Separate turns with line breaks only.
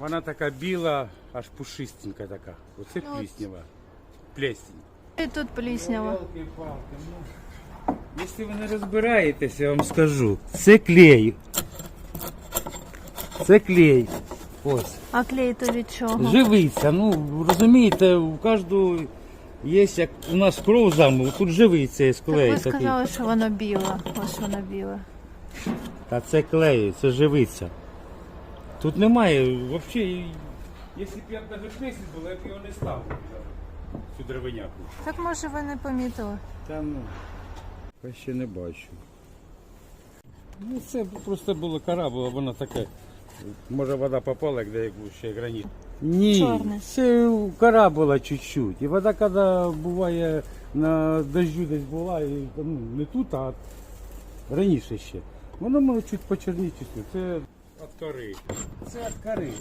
Вона така біла, аж пушистенька така. Оце
Ну, от.
пліснява. Плесень.
І тут пліснява.
Ну, Якщо ви не розбираєтеся, я вам скажу. Це клей. Це клей. Ось.
А клей то від чого?
Живиця. Ну, розумієте, у кожного є, як у нас кров замов, тут живиця є
Так
клей
ви
такий.
сказали, що воно біле. Ось воно біле.
Та це клей, це живиця. Тут немає взагалі. Якщо б я навіть 10 було, я б його не ставив. Цю деревиняку.
Так може ви не помітили?
Та ну, я ще не бачу. Ну це просто була кора, була вона така. Може вода попала, деяку ще граніт. Ні,
Чорне.
це кора була чуть-чуть. І вода, коли буває на дождю десь була, і, ну, не тут, а раніше ще. Воно може чуть почерніти. Це від кори. Це от кори.